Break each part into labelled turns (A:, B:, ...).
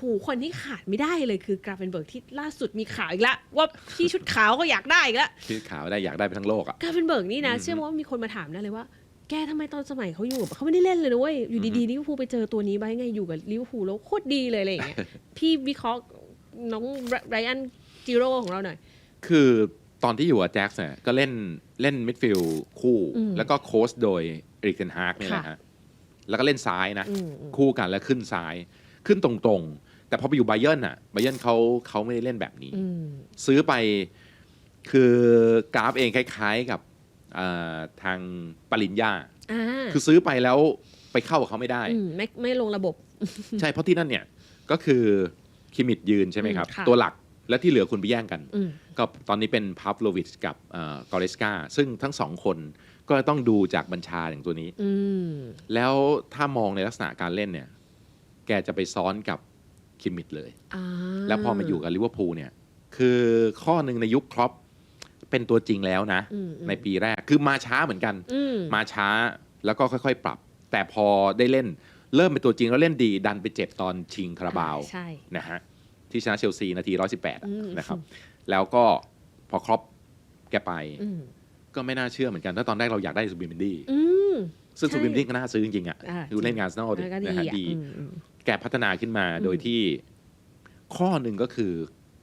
A: หูคนที่ขาดไม่ได้เลยคือกราเฟนเบิร์กที่ล่าสุดมีข่าวอีกแล้วว่าพี่ชุดขาวก็อยากได้อีกแล้ว
B: ที่ข่าวได้อยากได้ไปทั้งโลกอะ
A: กราเฟนเบิร์กนี่นะ
B: อืม
A: เชื่อไหมว่ามีคนมาถามนะเลยว่า แกทำไมตอนสมัยเขาอยู่เขาไม่ได้เล่นเลยนะเว้ยอยู่ดีๆลิเวอร์พูลไปเจอตัวนี้ไว้ไงอยู่กับลิเวอร์พูลแล้วโคตรดีเลยอะไรอย่างเงี้ย พี่วิเคราะห์น้องไรอันจิโร่ของเราหน่อย
B: คือตอนที่อยู่กับแจ็คเนี่ยก็เล่นเล่นมิดฟิลด์คู่
A: อืม
B: แล้วก็โค้ชโดยเอริกเทนฮากนี่แหละ
A: ค่ะ
B: ฮะแล้วก็เล่นซ้ายนะ
A: อืมอืม
B: คู่กันแล้วขึ้นซ้าย ขึ้นตรงๆ แต่พอไปอยู่ไบเยิร์นอะไบเยิร์นเขาเขาไม่ได้เล่นแบบนี้
A: อืม
B: ซื้อไปคือกราฟเองคล้ายๆกับเอ่อทางปริญญา
A: อ่า
B: คือซื้อไปแล้วไปเข้ากับเขาไม่ได้
A: อืมไม่ไม่ลงระบบ
B: ใช่เพราะที่นั่นเนี่ยก็คือคิมิดยืนใช่ไหมครับ
A: อืมค่ะ
B: ตัวหลักและที่เหลือคุณไปแย่งกัน
A: อืม
B: ก็ตอนนี้เป็นพาฟโลวิชกับกอริสกาซึ่งทั้งสองคนก็ต้องดูจากบัญชาอย่างตัวนี้
A: อืม
B: แล้วถ้ามองในลักษณะการเล่นเนี่ย แกจะไปซ้อนกับคิมมิดเลย
A: อ่า
B: แล้วพอมาอยู่กับลิเวอร์พูลเนี่ย คือข้อหนึ่งในยุคครอปเป็นตัวจริงแล้วนะ
A: อืมอืม
B: ในปีแรกคือมาช้าเหมือนกัน
A: อืม
B: มาช้าแล้วก็ค่อยๆ ปรับ แต่พอได้เล่นเริ่มเป็นตัวจริงแล้วเล่นดีดันไปเจ็บตอนชิงคาราบาว
A: ใช่
B: นะฮะที่ชนะเชลซีนาที 118อะ
A: อืม
B: นะครับ แล้วก็พอครอปแกไป
A: อืม
B: ก็ไม่น่าเชื่อเหมือนกันถ้าตอนแรกเราอยากได้ซูบิมเบนดี้
A: อืม
B: ซึ่ง
A: ใช่
B: ซูบิมเบนดี้ก็น่าซื้อจริงๆอะ
A: อ่า
B: ดูเล่นงานสโนว์
A: แล้วก็ดี
B: นะฮะ
A: อะ
B: ดี
A: อืมอืม
B: แกพัฒนาขึ้นมา
A: อืม
B: โดยที่ข้อหนึ่งก็คือ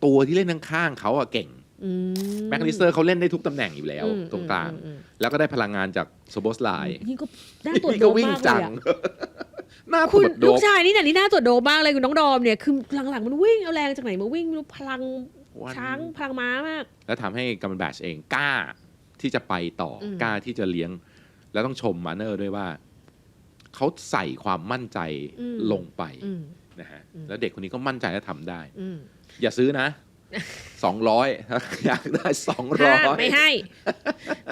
B: ตัวที่เล่นข้างๆเขาอะเก่ง
A: อืม
B: แม็กลิสเตอร์เขาเล่นได้ทุกตำแหน่งอยู่แล้ว
A: อืม
B: ตรงกลาง
A: อืมอืม
B: แล้วก็ได้พลังงานจากโซโบสไล
A: อืมนี่ก็น่าตรวจ
B: นี่
A: โด
B: ก็
A: ม
B: วิ่ง
A: มากเล
B: จั
A: ย
B: ง
A: อะ
B: หน้าต
A: คุ
B: ร
A: ณ
B: วจโด
A: ลูก
B: ม
A: ชายนี่น่ะนี่น่าตรวจโดมมากเลยคุณน้องดอมเนี่ยคือหลังๆมันวิ่งเอาแรงจากไหนมาวิ่งไม่รู้พลัง
B: วัน
A: ช้างพลังม้ามาก
B: แล้วทำให้กัมมันแบชเองกล้าที่จะไปต่ออ
A: ม
B: กล้าที่จะเลี้ยง แล้วต้องชมมาเนอร์ด้วยว่า เขาใส่ความมั่นใจลงไป
A: อืม
B: นะฮะ
A: อืม
B: แล้วเด็กคนนี้ก็มั่นใจและทำได้
A: อืม
B: อย่าซื้อนะสองร้อยถ้าอยากได้สองร้
A: ห้า
B: อย
A: ไม่ให้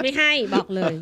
A: ไม่ให้บอกเลย